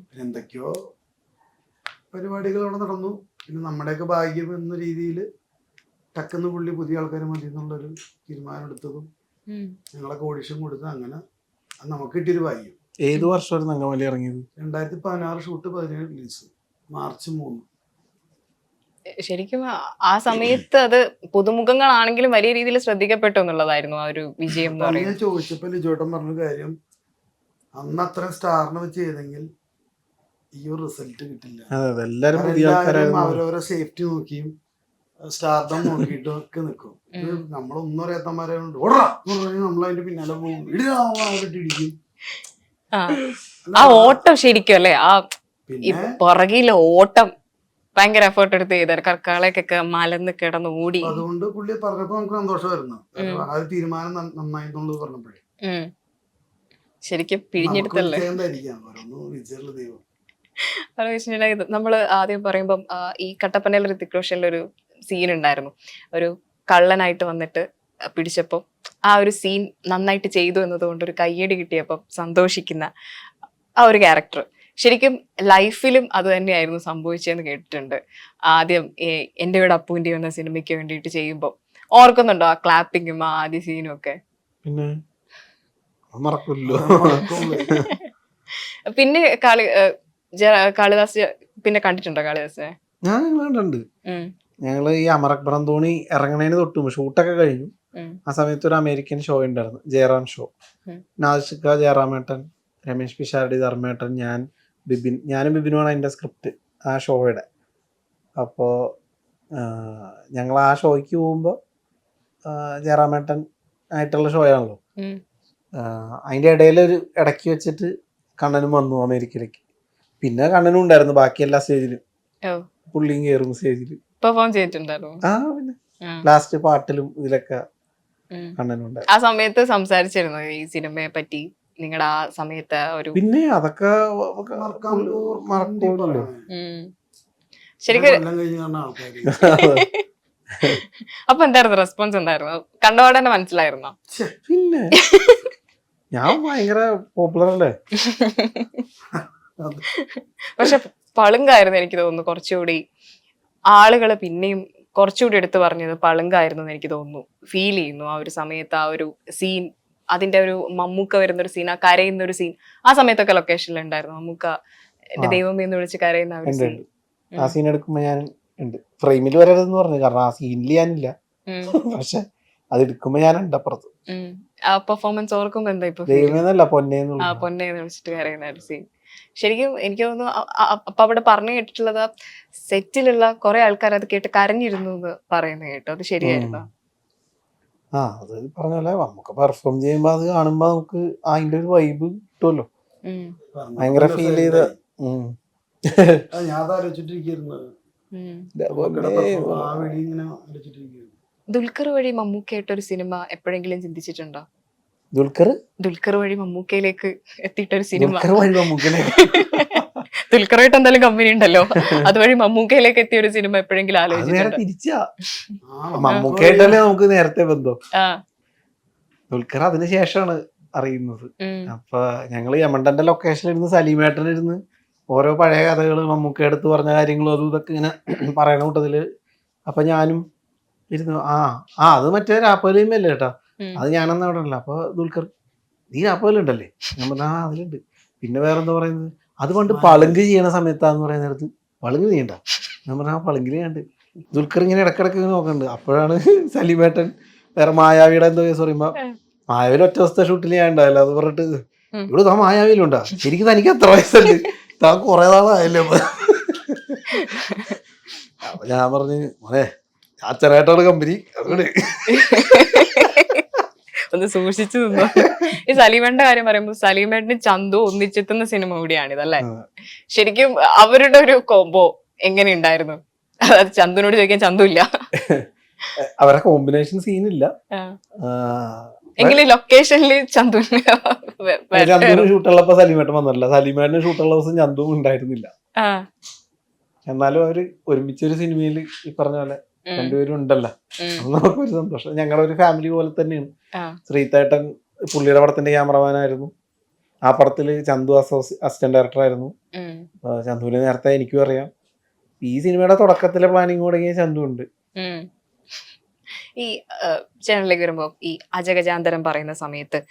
പിന്നെ എന്തൊക്കെയോ പരിപാടികൾ അവിടെ നടന്നു. പിന്നെ നമ്മുടെയൊക്കെ ഭാഗ്യം എന്ന രീതിയിൽ ടക്കെന്ന് പുള്ളി പുതിയ ആൾക്കാരെ മതി എന്നുള്ളൊരു തീരുമാനം എടുത്തതും ഞങ്ങളെ ഞങ്ങളൊക്കെ ഓഡിഷൻ കൊടുത്ത് അങ്ങനെ അത് നമുക്ക് കിട്ടിയൊരു ഭാഗ്യം. ഏത് വർഷമായിരുന്നു അങ്കമാലി ഇറങ്ങിയത്? രണ്ടായിരത്തി പതിനാറ് ഷൂട്ട് പതിനേഴ് റിലീസ് മാർച്ച് മൂന്ന്. ശരിക്കും ആ- സമയത്ത് അത് പുതുമുഖങ്ങളാണെങ്കിലും വലിയ രീതിയിൽ ശ്രദ്ധിക്കപ്പെട്ടു എന്നുള്ളതായിരുന്നു ആ ഒരു വിജയം എന്ന് അപ്പൊ അന്ന് പറയുന്നത്. ഞാൻ ചോദിച്ചപ്പോ ലിജോട്ടൻ പറഞ്ഞ കാര്യം അന്ന് അത്ര സ്റ്റാറിന് വെച്ച് ചെയ്തെങ്കിൽ ഈ ഒരു റിസൾട്ട് കിട്ടില്ല. എല്ലാവരും അവരവരെ സേഫ്റ്റി നോക്കിയും സ്റ്റാർഡം നോക്കിയിട്ടും ഒക്കെ നിൽക്കും. നമ്മളൊന്നും അറിയാത്തമാരെ കൊണ്ട് ഓടാ! നമ്മളതിന്റെ നമ്മൾ അതിന്റെ പിന്നാലെ പോകും. ഇടിയാ ഇടിക്കും. ആ. ആ ഓട്ടം ശരിക്കും അല്ലേ? ആ പുറകിലെ ഓട്ടം ഭയങ്കര എഫേർട്ട് എടുത്ത് ചെയ്ത കർക്കാളേക്കൊക്കെ മലന്ന് കിടന്ന് ഓടി. അതുകൊണ്ട് പുള്ളി പറഞ്ഞപ്പോ നമുക്ക് സന്തോഷമായിരുന്നു. വരുന്നു അത് തീരുമാനം നന്ന- നന്നായി പറഞ്ഞപ്പോഴേ. ശരിക്കും പിഴിഞ്ഞെടുത്തല്ലേ? നമ്മൾ ആദ്യം പറയുമ്പം ഈ കട്ടപ്പനയിൽ ഋതിക് റോഷനിൽ ഒരു സീൻ ഉണ്ടായിരുന്നു. ഒരു കള്ളനായിട്ട് വന്നിട്ട് പിടിച്ചപ്പോൾ ആ ഒരു സീൻ നന്നായിട്ട് ചെയ്തു എന്നതുകൊണ്ട് ഒരു കയ്യടി കിട്ടിയപ്പോ സന്തോഷിക്കുന്ന ആ ഒരു ക്യാരക്ടർ ശരിക്കും ലൈഫിലും അത് തന്നെയായിരുന്നു സംഭവിച്ചതെന്ന് കേട്ടിട്ടുണ്ട്. ആദ്യം എന്റെ വീട് അപ്പൂന്റെ എന്ന സിനിമയ്ക്ക് വേണ്ടിയിട്ട് ചെയ്യുമ്പോൾ ഓർക്കുന്നുണ്ടോ ആ ക്ലാപ്പിങ്ങും ആ ആദ്യ സീനും ഒക്കെ? പിന്നെ? പിന്നെ കാളി കാളിദാസ് പിന്നെ കണ്ടിട്ടുണ്ടോ കാളിദാസിനെ? ഞാൻ ഞങ്ങൾ ഈ അമറക് ബ്രന്തോണി ഇറങ്ങണേന് തൊട്ട് ഷൂട്ടൊക്കെ കഴിഞ്ഞു. ആ സമയത്ത് ഒരു അമേരിക്കൻ ഷോ ഉണ്ടായിരുന്നു. ജയറാം ഷോ നാദിഷിക്ക നാസിക ജയറാമേട്ടൻ രമേശ് പിഷാരടി ധർമ്മേട്ടൻ ഞാൻ ബിബിൻ ഞാനും ബിബിനുമാണ് അതിന്റെ സ്ക്രിപ്റ്റ് ആ ഷോയുടെ. അപ്പോൾ ഞങ്ങൾ ആ ഷോയ്ക്ക് പോകുമ്പോൾ ജയറാമേട്ടൻ ആയിട്ടുള്ള ഷോയാണല്ലോ. അതിന്റെ ഇടയിൽ ഒരു ഇടയ്ക്ക് വെച്ചിട്ട് കണ്ണനും വന്നു അമേരിക്കയിലേക്ക്. പിന്നെ കണ്ണനും ഉണ്ടായിരുന്നു ബാക്കി എല്ലാ സ്റ്റേജിലും. പുള്ളിയും കയറും സ്റ്റേജിൽ പെർഫോം ചെയ്തിട്ടുണ്ടായിരുന്നു? ആ പിന്നെ ലാസ്റ്റ് പാട്ടിലും ഇതിലൊക്കെ ഉം. കണ്ണനും ഉണ്ടായിരുന്നു ആ സമയത്ത് സംസാരിച്ചിരുന്നു ഈ സിനിമയെ പറ്റി? നിങ്ങളുടെ ആ സമയത്ത് ഒരു പിന്നെ അതൊക്കെ മറക്കൂലല്ലോ. ശരിക്കും അപ്പൊ എന്തായിരുന്നു റെസ്പോൺസ് എന്തായിരുന്നു? കണ്ടപാടെ തന്നെ മനസ്സിലായിരുന്നോ? പിന്നെ. ഞാൻ ഭയങ്കര പോപ്പുലർ അല്ലേ? പക്ഷെ പളുങ്കായിരുന്നു എനിക്ക് തോന്നുന്നു കുറച്ചുകൂടി. ആളുകൾ പിന്നെയും കുറച്ചുകൂടി എടുത്തു പറഞ്ഞത് പളുങ്കായിരുന്നു എന്ന് എനിക്ക് തോന്നുന്നു. ഫീൽ ചെയ്യുന്നു ആ ഒരു സമയത്ത് ആ ഒരു സീൻ അതിന്റെ ഒരു മമ്മൂക്ക വരുന്ന ഒരു സീൻ ആ കരയുന്ന ഒരു സീൻ ആ സമയത്തൊക്കെ ലൊക്കേഷനിൽ ഉണ്ടായിരുന്നു. മമ്മൂക്ക എന്റെ ദൈവം എന്ന് വിളിച്ച് കരയുന്ന ആ ഒരു സീൻ ആ സീൻ എടുക്കുമ്പോ ഞാൻ ഉണ്ട്. ഫ്രെയിമിൽ വരരുതെന്ന് പറഞ്ഞു. കാരണം ആ സീനിൽ ഞാനില്ല. പക്ഷെ അത് എടുക്കുമ്പോ ഞാൻ ഉണ്ട് അപ്പുറത്ത് ആ പെർഫോമൻസ് ഓർക്കുമ്പോ എന്താ ഇപ്പൊ feel? പൊന്നേന്ന് ആ പൊന്നേന്ന് വിളിച്ചിട്ട് കരയുന്ന ഒരു സീൻ ശരിക്കും എനിക്ക് തോന്നുന്നു അപ്പൊ അവിടെ പറഞ്ഞു കേട്ടിട്ടുള്ളത് സെറ്റിലുള്ള കുറെ ആൾക്കാർ അത് കേട്ട് കരഞ്ഞിരുന്നു എന്ന് പറയുന്നത് കേട്ടോ. അത് ശരിയായിരുന്നു. ആ അത് പറഞ്ഞ പോലെ നമുക്ക് പെർഫോം ചെയ്യുമ്പോ അത് കാണുമ്പോ നമുക്ക് അതിന്റെ ഒരു വൈബ് കിട്ടുമല്ലോ ഭയങ്കര ഫീൽ ചെയ്ത ഞാൻ ആലോചിച്ചിട്ടിരിക്കുന്നു. ദുൽഖർ വഴി മമ്മൂക്കയായിട്ട് ഒരു സിനിമ എപ്പോഴെങ്കിലും ചിന്തിച്ചിട്ടുണ്ടോ? ദുൽഖർ? ദുൽഖർ വഴി മമ്മൂക്കയിലേക്ക് എത്തിയിട്ടൊരു സിനിമ. ദുൽഖർ വഴി നമുക്കിനെ ദുൽഖറായിട്ട് എന്തായാലും കമ്പനി ഉണ്ടല്ലോ. അതുവഴി മമ്മൂക്കയിലേക്ക് എത്തിയ ഒരു സിനിമ എപ്പോഴെങ്കിലും അത് നേരെ തിരിച്ചാ. ആ, മമ്മൂക്കായിട്ടല്ലേ നമുക്ക് നേരത്തെ ബന്ധം. ആ. ദുൽഖർ അതിനുശേഷമാണ് അറിയുന്നത്. അപ്പൊ ഞങ്ങൾ യമണ്ടന്റെ ലൊക്കേഷനിൽ ഇരുന്ന് സലീമേട്ടനിരുന്ന് ഓരോ പഴയ കഥകൾ മമ്മൂക്ക എടുത്ത് പറഞ്ഞ കാര്യങ്ങളും അതും ഇതൊക്കെ ഇങ്ങനെ പറയണ കൂട്ടത്തിൽ അപ്പൊ ഞാനും ഇരുന്നു ആ ആ അത് മറ്റേ രാപ്പകലിമല്ലേ അല്ലേ കേട്ടോ? അത് ഞാനന്ന് അവിടെ ഉണ്ടല്ലോ. അപ്പൊ ദുൽഖർ നീ രാപ്പകലുണ്ടല്ലേ ഞാൻ പറഞ്ഞ ആ അതിലുണ്ട്. പിന്നെ വേറെന്താ പറയുന്നത്? അത് പണ്ട് പളുങ്ക് ചെയ്യണ സമയത്താന്ന് പറയുന്ന നേരത്ത് പളുങ്ക് ചെയ്യണ്ട. ഞാൻ പറഞ്ഞ ആ പളുങ്കിൽ ചെയ്യണ്ട്. ദുൽഖർ ഇങ്ങനെ ഇടക്കിടക്ക് നോക്കുന്നുണ്ട് നോക്കണ്ട്. അപ്പോഴാണ് സലീമേട്ടൻ വേറെ മായാവിയുടെ എന്തോ കേസ് പറയുമ്പോ മായാവിയിൽ ഒറ്റ ദിവസത്തെ ഷൂട്ടിൽ ഞാൻ ഉണ്ടാവില്ല അത് പറഞ്ഞിട്ട് ഇവിടെ താ മായാവിയിലുണ്ടാ ശരിക്ക് തനിക്ക് എത്ര വയസ്സുണ്ട്. താ കുറെ നാളായല്ലേ. അപ്പൊ ഞാൻ പറഞ്ഞു മോനെ ആ അച്ഛനായിട്ടാണ് കമ്പനി അതുകൊണ്ട്. ഒന്ന് സൂക്ഷിച്ചു നിന്നു. ഈ സലീമേന്റെ കാര്യം പറയുമ്പോൾ സലീമേട്ടിന് ചന്തു ഒന്നിച്ചെത്തുന്ന സിനിമ കൂടിയാണിത് അല്ലേ ശരിക്കും അവരുടെ ഒരു കോംബോ എങ്ങനെ ഉണ്ടായിരുന്നു അതായത് ചന്തുനോട് ചോദിക്കാൻ ചന്തു ഇല്ല. അവരുടെ കോമ്പിനേഷൻ സീനില്ല എങ്കിലും ലൊക്കേഷനിൽ ചന്തുവിന് വെ- വെ- ചന്തുവിന് ഷൂട്ടുള്ളപ്പോ സലീമേട്ടൻ വന്നിട്ടില്ല. സലീമേട്ടന് ഷൂട്ടുള്ള ദിവസം ചന്തുവും ഉണ്ടായിരുന്നില്ല. എന്നാലും അവർ ഒരുമിച്ചൊരു സിനിമയിൽ ഈ പറഞ്ഞ പോലെ രണ്ടുപേരും ഉണ്ടല്ലോ. ഒരു നമുക്കൊരു സന്തോഷം. ഞങ്ങളുടെ ഒരു ഫാമിലി പോലെ തന്നെയാണ്. ശ്രീതേട്ടൻ പുള്ളിയുടെ പടത്തിന്റെ ക്യാമറമാനായിരുന്നു. ആ പടത്തിൽ ചന്തു അസോസി അസിസ്റ്റന്റ് ഡയറക്ടർ ആയിരുന്നു. ചന്തുവിനെ നേരത്തെ എനിക്കും അറിയാം. ഈ സിനിമയുടെ തുടക്കത്തിലെ പ്ലാനിങ് തുടങ്ങിയ ചന്തു ഉണ്ട്. ഈ ചാനലിലേക്ക് വരുമ്പോ ഈ അജഗജാന്തരം പറയുന്ന സമയത്ത്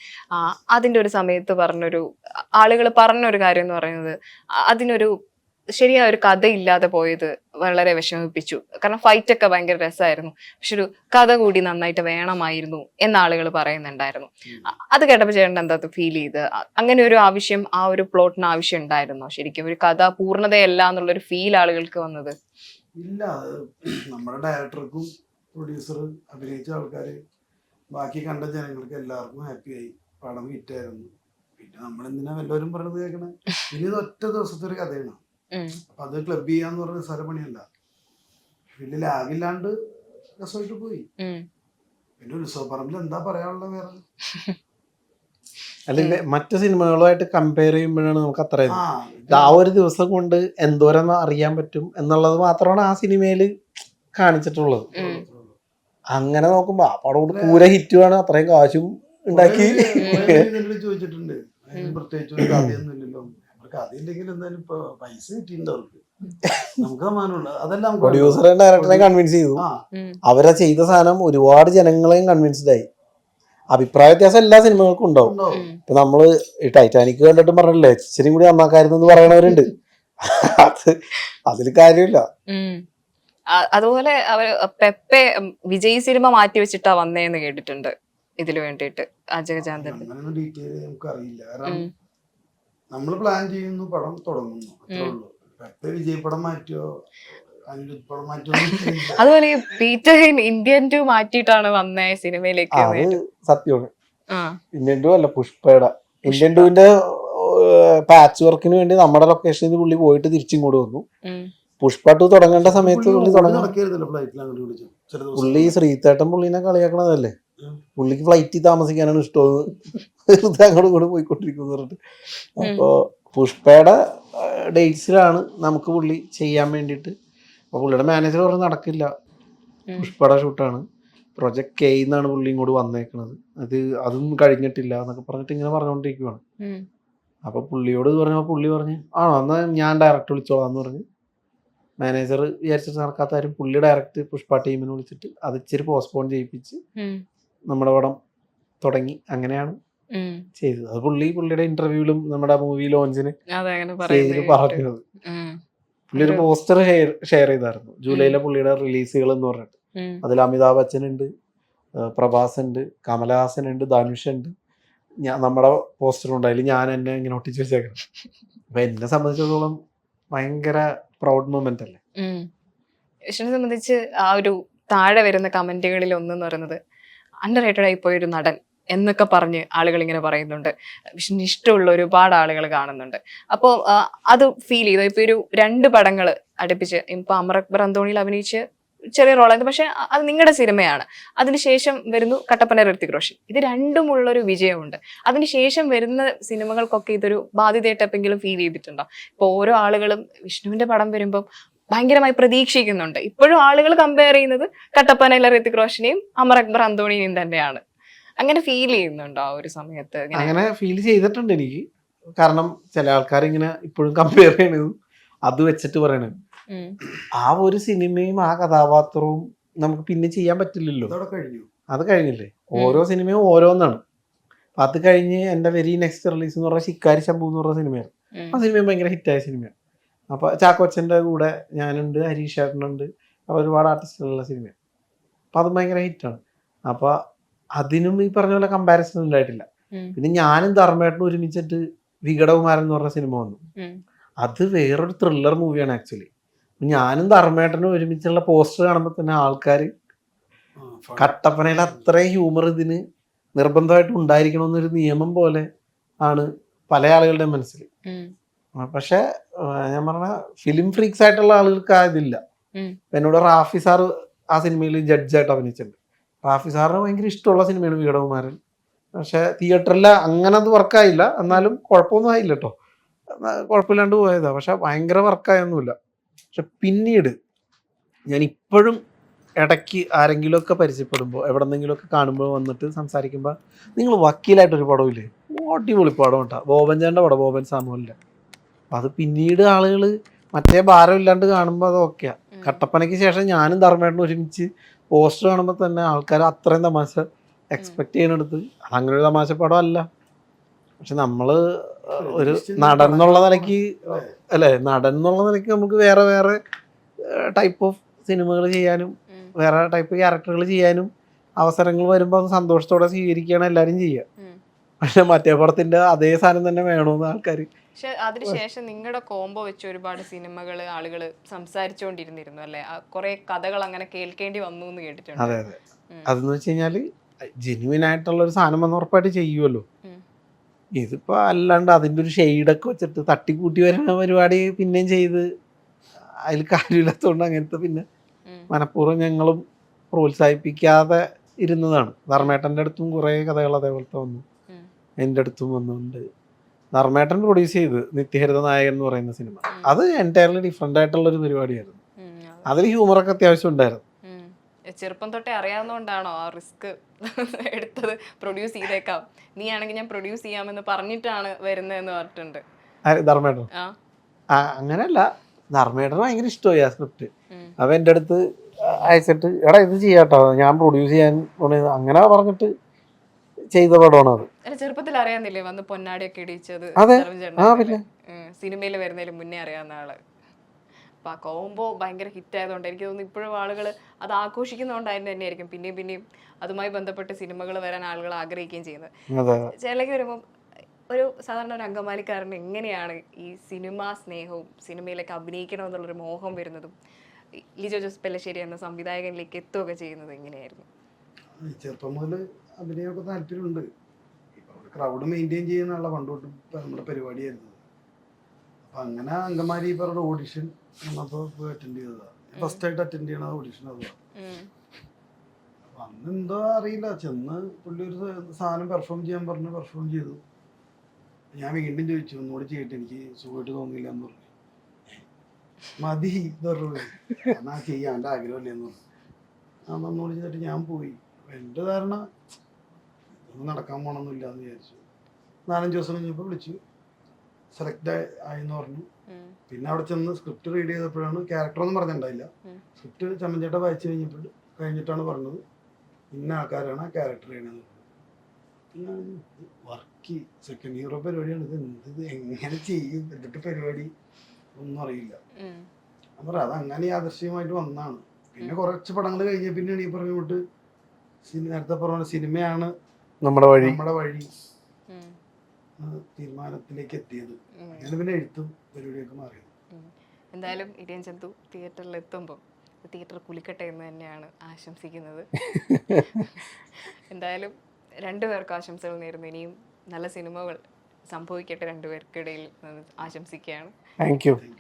അതിന്റെ ഒരു സമയത്ത് പറഞ്ഞൊരു ആളുകൾ പറഞ്ഞൊരു കാര്യം എന്ന് പറയുന്നത് അതിനൊരു ശരിയായ ഒരു കഥ ഇല്ലാതെ പോയത് വളരെ വിഷമിപ്പിച്ചു. കാരണം ഫൈറ്റ് ഒക്കെ ഭയങ്കര രസമായിരുന്നു. പക്ഷെ ഒരു കഥ കൂടി നന്നായിട്ട് വേണമായിരുന്നു എന്ന് ആളുകൾ പറയുന്നുണ്ടായിരുന്നു. അത് കേട്ടപ്പോൾ ചേട്ടൻ എന്താ ഫീൽ ചെയ്ത്? അങ്ങനെ ഒരു ആവശ്യം ആ ഒരു പ്ലോട്ടിന് ആവശ്യം ഉണ്ടായിരുന്നോ? ശരിക്കും ഒരു കഥ പൂർണതയല്ല എന്നുള്ളൊരു ഫീൽ ആളുകൾക്ക് വന്നത്? ഇല്ല നമ്മുടെ ഡയറക്ടർക്കും പ്രൊഡ്യൂസർ അഭിനയിച്ച ആൾക്കാർ ബാക്കി കണ്ട ജനങ്ങൾക്ക് എല്ലാവർക്കും ഹാപ്പി ആയി പടം ഹിറ്റായിരുന്നു. പിന്നെ നമ്മൾ എന്തിനാ വല്ലവരും പറയുന്നത് കേൾക്കണേ ഇനി ഒറ്റ ദിവസത്തെ ഒരു കഥയാണ്. അപ്പൊ അത് ക്ലബ് ചെയ്യാന്ന് പറഞ്ഞ നിസ്സാര പണിയല്ല. വലിയ ലാഗില്ലാണ്ട് രസമായിട്ട് പോയി. എന്റെ പിന്നെ ഉത്സവ പറമ്പിൽ എന്താ പറയാനുള്ള വേറെ? അല്ലെങ്കിൽ മറ്റു സിനിമകളുമായിട്ട് കമ്പയർ ചെയ്യുമ്പോഴാണ് നമുക്ക് അത്രയും. ആ ഒരു ദിവസം കൊണ്ട് എന്തോരം അറിയാൻ പറ്റും എന്നുള്ളത് മാത്രമാണ് ആ സിനിമയിൽ കാണിച്ചിട്ടുള്ളത്. അങ്ങനെ നോക്കുമ്പോ ആ പടം കൊണ്ട് പൂര ഹിറ്റുമാണ് അത്രയും കാശും ഉണ്ടാക്കി. ചോദിച്ചിട്ടുണ്ട്. അതിന് പ്രത്യേകിച്ച് ഒരു കഥയൊന്നും ഇല്ലല്ലോ അവർക്ക് കഥയില്ലെങ്കിൽ എന്തായാലും ഇപ്പൊ പൈസ കിട്ടിയിട്ടുണ്ട് അവർക്ക്. നമുക്ക് അതെല്ലാം പ്രൊഡ്യൂസറെ ഡയറക്ടറെ കൺവിൻസ് ചെയ്തു. അവരെ ചെയ്ത സാധനം ഒരുപാട് ജനങ്ങളെയും കൺവിൻസ്ഡ് ആയി. അഭിപ്രായ വ്യത്യാസം എല്ലാ സിനിമകൾക്കും ഉണ്ടാവും. ഇപ്പൊ നമ്മൾ ഈ ടൈറ്റാനിക് കണ്ടിട്ട് പറഞ്ഞില്ലേ ഇച്ചിരി കൂടി നന്നാക്കായിരുന്നു എന്ന് പറയണവരുണ്ട്. അത് അതിൽ കാര്യമില്ല. അതുപോലെ അവർ പെപ്പെ വിജയ് സിനിമ മാറ്റി വെച്ചിട്ടാ വന്നേന്ന് കേട്ടിട്ടുണ്ട് ഇതിനു വേണ്ടിട്ട് നമുക്ക് അറിയില്ല കാരണം. നമ്മൾ പ്ലാൻ ചെയ്യുന്നു പടം തുടങ്ങുന്നു. അത്രേ ഉള്ളൂ. മാറ്റിയോ? അനിരുദ്ധ് പടം മാറ്റിയോ അതുപോലെ ഈ പീറ്റർ ഇന്ത്യൻ ടു മാറ്റിയിട്ടാണ് വന്ന സിനിമയിലേക്ക് അത് സത്യമാണ്. ആ. ഇന്ത്യൻ ടു അല്ല പുഷ്പയുടെ. ഇന്ത്യൻ ടുവിന്റെ പാച്ച് വർക്കിന് വേണ്ടി നമ്മുടെ ലൊക്കേഷനിൽ പുള്ളി പോയിട്ട് തിരിച്ചിങ്ങോട്ട് വന്നു. പുഷ്പ ടു തുടങ്ങേണ്ട സമയത്ത് പുള്ളി തുടങ്ങി ഫ്ലൈറ്റിൽ അങ്ങോട്ട് വിളിച്ചു. ചില ദിവസം. പുള്ളി ശ്രീതേട്ടൻ പുള്ളിനെ കളിയാക്കണതല്ലേ? പുള്ളിക്ക് ഫ്ലൈറ്റിൽ താമസിക്കാനാണ് ഇഷ്ടമെന്ന് വെറുതെ അങ്ങോട്ട് കൂടെ പോയിക്കൊണ്ടിരിക്കുന്നു പറഞ്ഞിട്ട്. അപ്പോൾ പുഷ്പയുടെ ഡേറ്റ്സിലാണ് നമുക്ക് പുള്ളി ചെയ്യാൻ വേണ്ടിയിട്ട്. അപ്പോൾ പുള്ളിയുടെ മാനേജർ പറഞ്ഞ് നടക്കില്ല. പുഷ്പയുടെ ഷൂട്ടാണ്. പ്രൊജക്ട് കെ എന്നാണ് പുള്ളി ഇങ്ങോട്ട് വന്നേക്കുന്നത് അത് അതൊന്നും കഴിഞ്ഞിട്ടില്ല എന്നൊക്കെ പറഞ്ഞിട്ട് ഇങ്ങനെ പറഞ്ഞുകൊണ്ടിരിക്കുവാണ് അപ്പോൾ അപ്പൊ പുള്ളിയോട് പറഞ്ഞപ്പോൾ പറഞ്ഞപ്പോ പുള്ളി പറഞ്ഞ് ആണോ അന്ന് ഞാൻ ഡയറക്റ്റ് വിളിച്ചോളാം എന്ന് പറഞ്ഞ്. മാനേജർ വിചാരിച്ചിട്ട് നടക്കാത്ത കാര്യം പുള്ളി ഡയറക്റ്റ് പുഷ്പ ടീമിനെ വിളിച്ചിട്ട് അത് ഇച്ചിരി പോസ്റ്റ്പോൺ ചെയ്യിപ്പിച്ച്. നമ്മുടെ പടം തുടങ്ങി. അങ്ങനെയാണ്. ചെയ്തത് അത് പുള്ളി പുള്ളിയുടെ ഇന്റർവ്യൂവിലും നമ്മുടെ മൂവി ലോഞ്ചിന് പറഞ്ഞത് പുള്ളി ഒരു പോസ്റ്റർ ഷെയർ ചെയ്തായിരുന്നു. ജൂലൈയിലെ പുള്ളിയുടെ റിലീസുകൾ എന്ന് പറഞ്ഞിട്ട്. അതിൽ അമിതാഭ് ബച്ചൻ ഉണ്ട് പ്രഭാസ് ഉണ്ട് കമലഹാസൻ ഉണ്ട് ധനുഷ് ഉണ്ട് ഞാൻ നമ്മുടെ പോസ്റ്റർ ഉണ്ട്. അതിൽ ഞാൻ എന്നെ ഇങ്ങനെ ഒട്ടിച്ചു വെച്ചേക്കണം. അപ്പൊ എന്നെ സംബന്ധിച്ചിടത്തോളം ഭയങ്കര പ്രൗഡ് മൊമെന്റ് അല്ലേ? ഉം. സംബന്ധിച്ച് ആ ഒരു താഴെ വരുന്ന കമന്റുകളിൽ ഒന്നെന്ന് പറയുന്നത് അണ്ടർ റേറ്റഡ് ആയി പോയ ഒരു നടൻ. എന്നൊക്കെ പറഞ്ഞ് ആളുകൾ ഇങ്ങനെ പറയുന്നുണ്ട്. വിഷ്ണുവിന് ഇഷ്ടമുള്ള ഒരുപാട് ആളുകൾ കാണുന്നുണ്ട്. അപ്പോൾ അത് ഫീൽ ചെയ്തു. ഇപ്പൊ ഒരു രണ്ട് പടങ്ങൾ അടുപ്പിച്ച് ഇപ്പൊ അമർ അക്ബർ അന്തോണിയിൽ അഭിനയിച്ച് ചെറിയ റോളായിരുന്നു പക്ഷെ അത് നിങ്ങളുടെ സിനിമയാണ്. അതിനുശേഷം വരുന്നു കട്ടപ്പന ഋത്തിക് റോഷൻ. ഇത് രണ്ടുമുള്ള ഒരു വിജയമുണ്ട് അതിനുശേഷം വരുന്ന സിനിമകൾക്കൊക്കെ ഇതൊരു ബാധ്യതയായിട്ട് എപ്പെങ്കിലും ഫീൽ ചെയ്തിട്ടുണ്ടോ? ഇപ്പൊ ഓരോ ആളുകളും വിഷ്ണുവിന്റെ പടം വരുമ്പം ഭയങ്കരമായി പ്രതീക്ഷിക്കുന്നുണ്ട്. ഇപ്പോഴും ആളുകൾ കമ്പയർ ചെയ്യുന്നത് കട്ടപ്പനയിലെ ഋത്തിക് റോഷനെയും അമർ അക്ബർ അന്തോണിയെയും തന്നെയാണ്. അങ്ങനെ ഫീൽ ചെയ്യുന്നുണ്ടോ ആ ഒരു സമയത്ത്? അങ്ങനെ ഫീൽ ചെയ്തിട്ടുണ്ട് എനിക്ക്. കാരണം ചില ആൾക്കാർ ഇങ്ങനെ ഇപ്പോഴും കമ്പയർ ചെയ്യണതും. അത് വെച്ചിട്ട് പറയണത്. ആ ഒരു സിനിമയും ആ കഥാപാത്രവും നമുക്ക് പിന്നെ ചെയ്യാൻ പറ്റില്ലല്ലോ. അത് കഴിഞ്ഞില്ലേ? ഓരോ സിനിമയും ഓരോന്നാണ്. അപ്പൊ അത് കഴിഞ്ഞ് എന്റെ വെരി നെക്സ്റ്റ് റിലീസ് എന്ന് പറഞ്ഞാൽ ശിക്കാരി ശംഭു എന്ന് പറഞ്ഞ സിനിമയാണ്. ആ സിനിമ ഭയങ്കര ഹിറ്റായ സിനിമയാണ്. അപ്പൊ ചാക്കോച്ചന്റെ കൂടെ ഞാനുണ്ട് ഹരീഷ് ചേട്ടനുണ്ട്. അപ്പൊ ഒരുപാട് ആർട്ടിസ്റ്റുകളുള്ള സിനിമയാണ്. അപ്പൊ അത് ഭയങ്കര ഹിറ്റാണ് അപ്പൊ അതിനും ഈ പറഞ്ഞ പോലെ കമ്പാരിസൺ ഉണ്ടായിട്ടില്ല. പിന്നെ ഞാനും ധർമ്മേട്ടനും ഒരുമിച്ചിട്ട് വികടകുമാരൻ എന്ന് പറഞ്ഞ സിനിമ വന്നു. അത് വേറൊരു ത്രില്ലർ മൂവിയാണ് ആക്ച്വലി ഞാനും ധർമ്മേട്ടനും ഒരുമിച്ചുള്ള പോസ്റ്റർ കാണുമ്പോൾ തന്നെ ആൾക്കാർ കട്ടപ്പനയിൽ അത്രയും ഹ്യൂമർ ഇതിന് നിർബന്ധമായിട്ട് ഉണ്ടായിരിക്കണമെന്നൊരു നിയമം പോലെ ആണ് പല ആളുകളുടെ മനസ്സിൽ. പക്ഷെ ഞാൻ പറഞ്ഞ ഫിലിം ഫ്രീക്സ് ആയിട്ടുള്ള ആളുകൾക്ക് ആ ഇതില്ല. എന്നോട് റാഫി സാർ ആ സിനിമയിൽ ജഡ്ജായിട്ട് അഭിനയിച്ചിട്ടുണ്ട്. റാഫി സാറിന് ഭയങ്കര ഇഷ്ടമുള്ള സിനിമയാണ് വികടകുമാരൻ പക്ഷെ തിയേറ്ററിൽ അങ്ങനെ അത് വർക്കായില്ല എന്നാലും കുഴപ്പമൊന്നും ആയില്ല കേട്ടോ കുഴപ്പമില്ലാണ്ട് പോയതാ. പക്ഷെ ഭയങ്കര വർക്കായൊന്നുമില്ല പക്ഷെ പിന്നീട് ഞാൻ ഇപ്പോഴും ഇടയ്ക്ക് ആരെങ്കിലുമൊക്കെ പരിചയപ്പെടുമ്പോൾ എവിടെന്നെങ്കിലുമൊക്കെ കാണുമ്പോൾ വന്നിട്ട് സംസാരിക്കുമ്പോൾ നിങ്ങൾ വക്കീലായിട്ടൊരു പടമില്ലേ അടിപൊളി പടം കേട്ടോ. ബോബൻ ചേട്ടന്റെ പടം ബോബൻ സാമുവലിന്റെ. അപ്പം അത് പിന്നീട് ആളുകൾ മറ്റേ ഭാരമില്ലാണ്ട് കാണുമ്പോൾ അത് ഓക്കെയാണ് കട്ടപ്പനയ്ക്ക് ശേഷം ഞാനും ധർമ്മേട്ടനും ഒരുമിച്ച് പോസ്റ്റർ കാണുമ്പോൾ തന്നെ ആൾക്കാർ അത്രയും തമാശ എക്സ്പെക്ട് ചെയ്യണെടുത്ത് അതങ്ങനെ ഒരു തമാശ പടം അല്ല പക്ഷെ നമ്മൾ ഒരു നടൻ എന്നുള്ള നിലയ്ക്ക് അല്ലെ നടൻ എന്നുള്ള നിലയ്ക്ക് നമുക്ക് വേറെ വേറെ ടൈപ്പ് ഓഫ് സിനിമകൾ ചെയ്യാനും. വേറെ ടൈപ്പ് ക്യാരക്ടറുകൾ ചെയ്യാനും അവസരങ്ങൾ വരുമ്പോൾ അത് സന്തോഷത്തോടെ സ്വീകരിക്കുകയാണ് എല്ലാവരും ചെയ്യുക. പക്ഷെ മറ്റേ പടത്തിന്റെ അതേ സാധനം തന്നെ വേണമെന്ന് ആൾക്കാർ പക്ഷെ അതിനുശേഷം നിങ്ങളുടെ കോംബോ വെച്ച് ഒരുപാട് സിനിമകൾ ആളുകൾ സംസാരിച്ചുകൊണ്ടിരുന്നിരുന്നു അല്ലെ? കുറെ കഥകൾ അങ്ങനെ കേൾക്കേണ്ടി വന്നു എന്ന് കേട്ടിട്ടുണ്ട്. അതെ അതെ. അതെന്ന് വെച്ച് കഴിഞ്ഞാൽ ജെന്യുവൻ ആയിട്ടുള്ള ഒരു സാധനം വന്ന് ഉറപ്പായിട്ട് ചെയ്യുമല്ലോ ഇതിപ്പോ അല്ലാണ്ട് അതിന്റെ ഒരു ഷെയ്ഡൊക്കെ വെച്ചിട്ട് തട്ടിക്കൂട്ടി വരുന്ന പരിപാടി പിന്നെയും ചെയ്ത് അതിൽ കാര്യമില്ലാത്തതുകൊണ്ട് അങ്ങനത്തെ പിന്നെ. മനഃപൂർവം ഞങ്ങളും പ്രോത്സാഹിപ്പിക്കാതെ ഇരുന്നതാണ്. ധർമ്മേട്ടന്റെ അടുത്തും കുറേ കഥകൾ അതേപോലത്തെ വന്നു. എന്റെ അടുത്തും വന്നുണ്ട് നർമ്മേട്ടൻ പ്രൊഡ്യൂസ് ചെയ്ത് നിത്യഹരിത നായകൻ എന്ന് പറയുന്ന സിനിമ. അത് എന്റയർലി ഡിഫറെന്റ് ആയിട്ടുള്ള ഒരു പരിപാടിയായിരുന്നു. അതിൽ ഹ്യൂമറൊക്കെ അത്യാവശ്യം ഉണ്ടായിരുന്നു. ചെറുപ്പം തൊട്ടേ അറിയാവുന്നതുകൊണ്ടാണോ ആ റിസ്ക് എടുത്തത് പ്രൊഡ്യൂസ് ചെയ്തേക്കാം? നീ ആണെങ്കിൽ ഞാൻ പ്രൊഡ്യൂസ് ചെയ്യാമെന്ന് പറഞ്ഞിട്ടാണ് വരുന്നതെന്ന് പറഞ്ഞിട്ടുണ്ട്. ധർമ്മേട്ടൻ അങ്ങനെയല്ല. ധർമ്മേട്ടന് ഭയങ്കര ഇഷ്ടമായി ആ സ്ക്രിപ്റ്റ് അപ്പൊ അവ എന്റെ അടുത്ത് അയച്ചിട്ട് എടാ ഇത് ചെയ്യാട്ടോ. ഞാൻ പ്രൊഡ്യൂസ് ചെയ്യാൻ അങ്ങനെ പറഞ്ഞിട്ട് ചെയ്ത പടമാണ് അത് ചെറുപ്പത്തിൽ അറിയാന്നില്ലേ വന്ന് പൊന്നാടിയൊക്കെ ഇടിച്ചത് അതെ. ആ? പിന്നെ. സിനിമയിൽ വരുന്നതിന് മുന്നേ അറിയാവുന്ന ആൾ അപ്പൊ ആ കോംബോ ഭയങ്കര ഹിറ്റ് ആയതുകൊണ്ട് എനിക്ക് തോന്നുന്നു ഇപ്പോഴും ആളുകൾ അത് ആഘോഷിക്കുന്നതുകൊണ്ടായിരുന്നു തന്നെയായിരിക്കും പിന്നെയും പിന്നെയും അതുമായി ബന്ധപ്പെട്ട് സിനിമകൾ വരാൻ ആളുകൾ ആഗ്രഹിക്കുകയും ചെയ്യുന്നത് അതെ ചിലക്ക് വരുമ്പോൾ ഒരു സാധാരണ ഒരു അങ്കമാലിക്കാരൻ എങ്ങനെയാണ് ഈ സിനിമാ സ്നേഹവും സിനിമയിലേക്ക് അഭിനയിക്കണം എന്നുള്ളൊരു മോഹം വരുന്നതും ലിജോ ജോസ് പെല്ലശ്ശേരി എന്ന സംവിധായകനിലേക്ക് എത്തുകയൊക്കെ ചെയ്യുന്നത് എങ്ങനെയായിരുന്നു ചെറുപ്പം മുതൽ അഭിനയമൊക്കെ താല്പര്യമുണ്ട്. ക്രൗഡ് മെയിന്റെയിൻ ചെയ്യുന്നുള്ള പണ്ട് തൊട്ട് നമ്മുടെ പരിപാടിയായിരുന്നു അപ്പം അങ്ങനെ അങ്കമാരി പറഞ്ഞ ഓഡിഷൻ വന്നപ്പോൾ പോയി അറ്റൻഡ് ചെയ്തതാണ് ഫസ്റ്റ് ആയിട്ട് അറ്റൻഡ് ചെയ്യണ ഓഡിഷൻ അതാണ് അപ്പം അന്ന് എന്തോ അറിയില്ല. ചെന്ന് പുള്ളി ഒരു സാധനം പെർഫോം ചെയ്യാൻ പറഞ്ഞു പെർഫോം ചെയ്തു. ഞാൻ വീണ്ടും ചോദിച്ചു ഒന്നുകൂടി ചെയ്തിട്ട് എനിക്ക് സുഖമായിട്ട് തോന്നില്ല എന്ന് പറഞ്ഞു മതി എന്ന് പറഞ്ഞു എന്നാ ചെയ്യാൻ എന്റെ ആഗ്രഹമില്ല എന്ന് പറഞ്ഞു. അന്ന് ഒന്നുകൂടി ചെയ്തിട്ട് ഞാൻ പോയി. എന്റെ ധാരണ ഇതൊന്നും നടക്കാൻ പോകണമെന്നില്ല എന്ന് വിചാരിച്ചു. നാലഞ്ച് ദിവസം കഴിഞ്ഞപ്പോൾ വിളിച്ചു. സെലക്ട് ആയെന്ന് പറഞ്ഞു. പിന്നെ അവിടെ ചെന്ന് സ്ക്രിപ്റ്റ് റീഡ് ചെയ്തപ്പോഴാണ് ക്യാരക്ടറൊന്നും പറഞ്ഞിട്ടുണ്ടായില്ല. സ്ക്രിപ്റ്റ് ചമ്മഞ്ചേട്ട വായിച്ചു കഴിഞ്ഞപ്പോൾ കഴിഞ്ഞിട്ടാണ് പറഞ്ഞത്. ഇന്ന ആൾക്കാരാണ് ആ ക്യാരക്ടർ ചെയ്യണത് പിന്നെ വർക്ക് സെക്കൻഡ് ഇയറോ പരിപാടിയാണ്. ഇത് എന്ത് എങ്ങനെ ചെയ്യും? എന്നിട്ട് പരിപാടി? ഒന്നും അറിയില്ല. അപ്പം അത് അങ്ങനെ ആദർശീയമായിട്ട് വന്നാണ് പിന്നെ കുറച്ച് പടങ്ങൾ കഴിഞ്ഞ പിന്നെയാണ് ഈ പറഞ്ഞ നേരത്തെ പറഞ്ഞ സിനിമയാണ് നമ്മുടെ വഴി. നമ്മുടെ വഴി. തീരുമാനത്തിലേക്ക് എത്തിയത്. അങ്ങനെ പിന്നെ എഴുത്തും പരിപാടിയൊക്കെ മാറിയത് എന്തായാലും ഇടിയൻ ചന്തു തിയേറ്ററിൽ എത്തുമ്പോൾ തിയേറ്റർ കുളിക്കട്ടെ എന്ന് തന്നെയാണ് ആശംസിക്കുന്നത്. എന്തായാലും രണ്ടുപേർക്ക് ആശംസകൾ നേരുന്നു. ഇനിയും നല്ല സിനിമകൾ സംഭവിക്കട്ടെ രണ്ടുപേർക്കിടയിൽ എന്ന് ആശംസിക്കുകയാണ്. Thank you